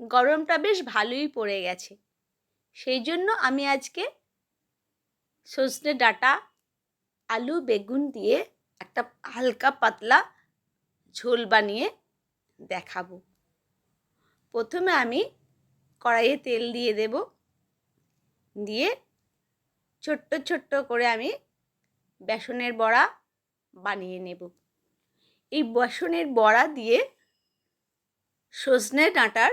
গরমটা বেশ ভালোই পড়ে গেছে। সেই জন্য আমি আজকে সজনে ডাঁটা, আলু, বেগুন দিয়ে একটা হালকা পাতলা ঝোল বানিয়ে দেখাবো। প্রথমে আমি কড়াইয়ে তেল দিয়ে দেব। দিয়ে ছোট্ট ছোট্ট করে আমি বেসনের বড়া বানিয়ে নেব। এই বেসনের বড়া দিয়ে সজনে ডাঁটার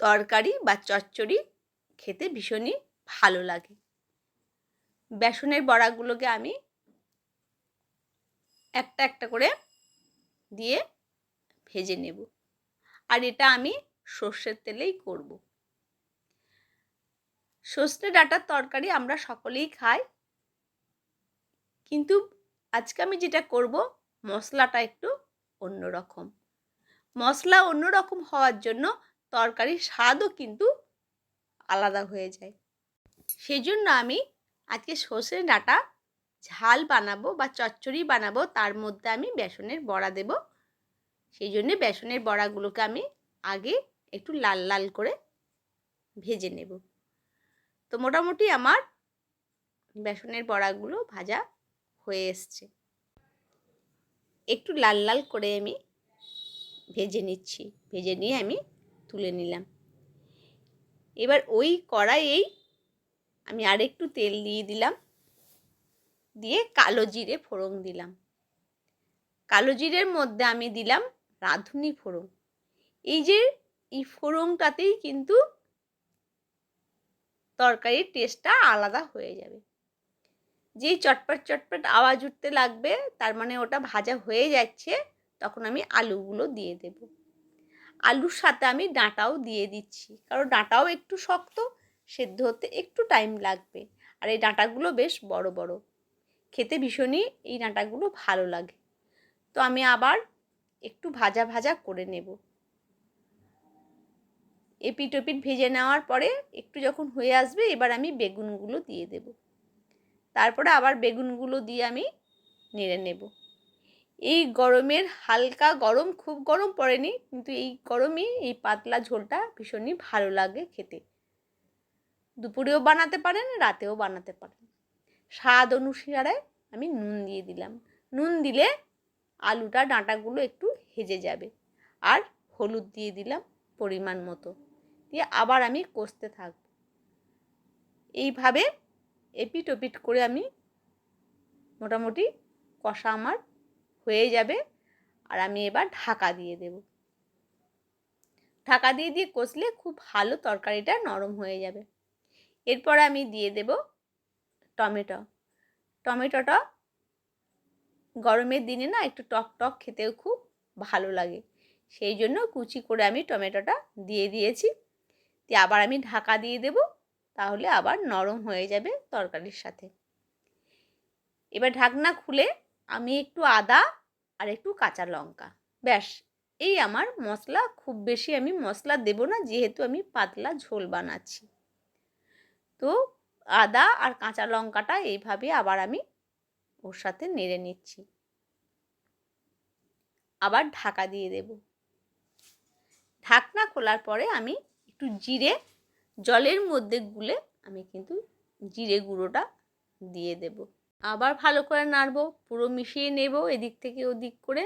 তরকারি বা চচ্চড়ি খেতে ভীষণই ভালো লাগে। বেসনের বড়াগুলোকে আমি একটা একটা করে দিয়ে ভেজে নেব। আর এটা আমি সর্ষের তেলেই করব। সর্ষে ডাটার তরকারি আমরা সকলেই খাই। কিন্তু আজকে আমি যেটা করব, মশলাটা একটু অন্যরকম। মশলা অন্যরকম হওয়ার জন্য তরকারির স্বাদও কিন্তু আলাদা হয়ে যায়। সেই জন্য আমি আজকে সর্ষে ডাঁটা ঝাল বানাবো বা চচ্চড়ি বানাবো, তার মধ্যে আমি বেসনের বড়া দেব। সেই জন্যে বেসনের বড়াগুলোকে আমি আগে একটু লাল লাল করে ভেজে নেব। তো মোটামুটি আমার বেসনের বড়াগুলো ভাজা হয়ে এসছে। একটু লাল লাল করে আমি ভেজে নিচ্ছি। ভেজে নিয়ে আমি তুলে নিলাম। এবার ওই কড়াইয়েই আমি আরেকটু তেল দিয়ে দিলাম। দিয়ে কালো জিরে ফোড়ন দিলাম। কালো জিরের মধ্যে আমি দিলাম রাঁধুনি ফোড়ন। এই যে এই ফোড়নটাতেই কিন্তু তরকারির টেস্টটা আলাদা হয়ে যাবে। যেই চটপট চটপট আওয়াজ উঠতে লাগবে, তার মানে ওটা ভাজা হয়ে যাচ্ছে, তখন আমি আলুগুলো দিয়ে দেব। আলুর সাথে আমি ডাঁটাও দিয়ে দিচ্ছি। কারণ ডাঁটাও একটু শক্ত, সেদ্ধ হতে একটু টাইম লাগবে। আর এই ডাঁটাগুলো বেশ বড় বড়। খেতে ভীষণই এই ডাঁটাগুলো ভালো লাগে। তো আমি আবার একটু ভাজা ভাজা করে নেব। এপিট ওপিট ভেজে নেওয়ার পরে একটু যখন হয়ে আসবে, এবার আমি বেগুনগুলো দিয়ে দেব। তারপরে আবার বেগুনগুলো দিয়ে আমি নেড়ে নেব। এই গরমের হালকা গরম, খুব গরম পড়েনি, কিন্তু এই গরমে এই পাতলা ঝোলটা ভীষণই ভালো লাগে খেতে। দুপুরেও বানাতে পারেন, রাতেও বানাতে পারেন। স্বাদ অনুসারে আমি নুন দিয়ে দিলাম। নুন দিলে আলুটা, ডাঁটাগুলো একটু হেজে যাবে। আর হলুদ দিয়ে দিলাম পরিমাণ মতো। দিয়ে আবার আমি কষতে থাকব। এইভাবে এপিট ওপিট করে আমি মোটামুটি কষা আমার হয়ে যাবে। আর আমি এবার ঢাকা দিয়ে দেব। ঢাকা দিয়ে দিয়ে কষলে খুব ভালো তরকারিটা নরম হয়ে যাবে। এরপর আমি দিয়ে দেব টমেটো। টমেটোটা গরমের দিনে না একটু টক টক খেতেও খুব ভালো লাগে। সেই জন্য কুচি করে আমি টমেটোটা দিয়ে দিয়েছি। দিয়ে আবার আমি ঢাকা দিয়ে দেব, তাহলে আবার নরম হয়ে যাবে তরকারির সাথে। এবার ঢাকনা খুলে আমি একটু আদা আর একটু কাঁচা লঙ্কা। ব্যাস, এই আমার মশলা, খুব বেশি আমি মশলা দেব না, যেহেতু আমি পাতলা ঝোল বানাচ্ছি। তো আদা আর কাঁচা লঙ্কাটা এইভাবে আবার আমি ওর সাথে নেড়ে নিচ্ছি। আবার ঢাকা দিয়ে দেব। ঢাকনা খোলার পরে আমি একটু জিরে, জলের মধ্যে গুলে আমি কিন্তু জিরে গুঁড়োটা দিয়ে দেব। আবার ভালো করে নাড়বো, পুরো মিশিয়ে নেব এদিক থেকে ওদিক করে।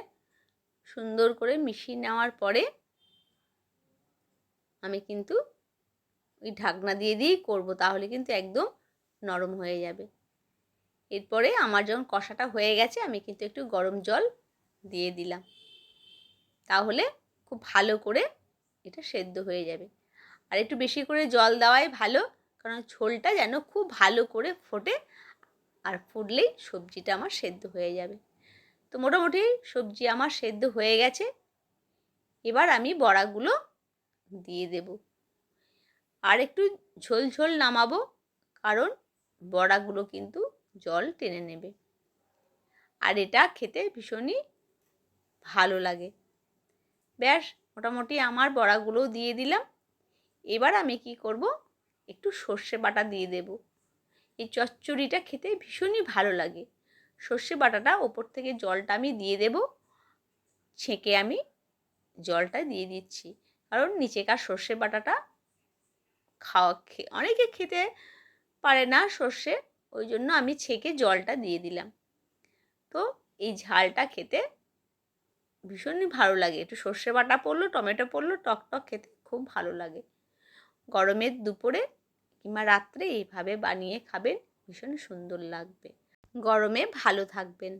সুন্দর করে মিশিয়ে নেওয়ার পরে আমি কিন্তু ওই ঢাকনা দিয়ে দিয়েই করব, তাহলে কিন্তু একদম নরম হয়ে যাবে। এরপরে আমার যখন কষাটা হয়ে গেছে, আমি কিন্তু একটু গরম জল দিয়ে দিলাম। তাহলে খুব ভালো করে এটা সেদ্ধ হয়ে যাবে। আর একটু বেশি করে জল দেওয়াই ভালো, কারণ ঝোলটা যেন খুব ভালো করে ফোটে আর ফুটলেই সবজিটা আমার সেদ্ধ হয়ে যাবে। তো মোটামুটি সবজি আমার সেদ্ধ হয়ে গেছে। এবার আমি বড়াগুলো দিয়ে দেব। আর একটু ঝোল ঝোল নামাবো, কারণ বড়াগুলো কিন্তু জল টেনে নেবে। আর এটা খেতে ভীষণই ভালো লাগে। ব্যাস, মোটামুটি আমার বড়াগুলোও দিয়ে দিলাম। এবার আমি কি করব, একটু সর্ষে বাটা দিয়ে দেব। এই চচ্চড়িটা খেতে ভীষণই ভালো লাগে। সর্ষে বাটাটা ওপর থেকে জলটা আমি দিয়ে দেব। ছেঁকে আমি জলটা দিয়ে দিচ্ছি। কারণ নিচেকার সর্ষে বাটাটা খাওয়া অনেকে খেতে পারে না সর্ষে, ওই জন্য আমি ছেঁকে জলটা দিয়ে দিলাম। তো এই ঝালটা খেতে ভীষণই ভালো লাগে। একটু সর্ষে বাটা পড়ল, টমেটো পড়ল টক টক খেতে খুব ভালো লাগে। গরমের দুপুরে কিংবা রাত্রে এইভাবে বানিয়ে খাবেন ভীষণ সুন্দর লাগবে। গরমে ভালো থাকবেন।